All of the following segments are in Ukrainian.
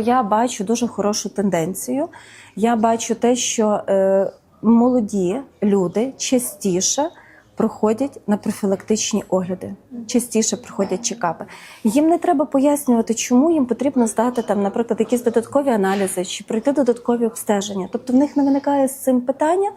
Я бачу дуже хорошу тенденцію. Я бачу те, що е, молоді люди частіше проходять на профілактичні огляди, частіше проходять чекапи. Їм не треба пояснювати, чому їм потрібно здати там, наприклад, якісь додаткові аналізи чи пройти додаткові обстеження. Тобто в них не виникає з цим питання,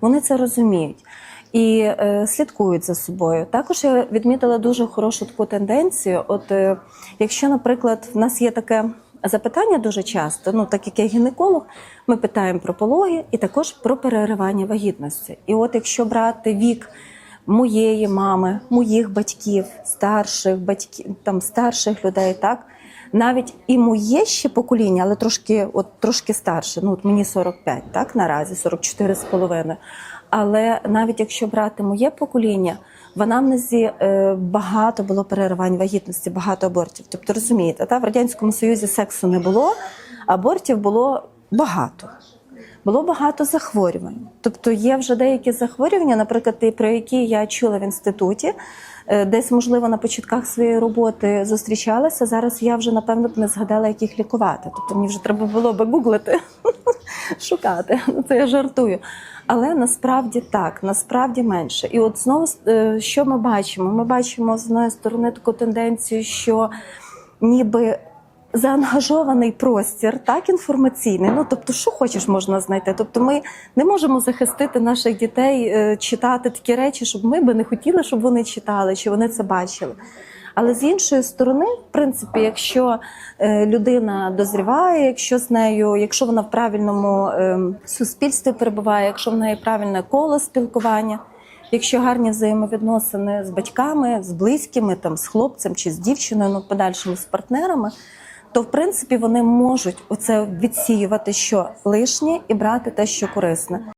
вони це розуміють. І е, слідкують за собою. Також я відмітила дуже хорошу таку тенденцію. От е, якщо, наприклад, в нас є таке запитання дуже часто, ну так як я гінеколог, ми питаємо про пологи і також про переривання вагітності. І от якщо брати вік моєї мами, моїх батьків, старших батьків, там старших людей, так. Навіть і моє ще покоління, але трошки, от трошки старше. Ну от мені 45, так наразі 44 з половиною. Але навіть якщо брати моє покоління, в анамнезі е, багато було переривань вагітності, багато абортів. Тобто розумієте, та в радянському союзі сексу не було, абортів було багато. Було багато захворювань. Тобто є вже деякі захворювання, наприклад, ті, про які я чула в інституті, е, десь, можливо, на початках своєї роботи зустрічалася. Зараз я вже, напевно, б не згадала, як їх лікувати. Тобто мені вже треба було би гуглити, шукати. Ну, Це я жартую. Але насправді так, насправді менше. І от знову е, що ми бачимо? Ми бачимо з однієї сторони таку тенденцію, що ніби заангажований простір, так інформаційний. Ну тобто, що хочеш, можна знайти. Тобто, ми не можемо захистити наших дітей, е, читати такі речі, щоб ми би не хотіли, щоб вони читали, чи вони це бачили. Але з іншої сторони, в принципі, якщо е, людина дозріває, якщо з нею, якщо вона в правильному е, суспільстві перебуває, якщо в неї правильне коло спілкування, якщо гарні взаємовідносини з батьками, з близькими, там з хлопцем чи з дівчиною, ну в подальшому з партнерами, то в принципі вони можуть оце відсіювати, що лишнє, і брати те, що корисне.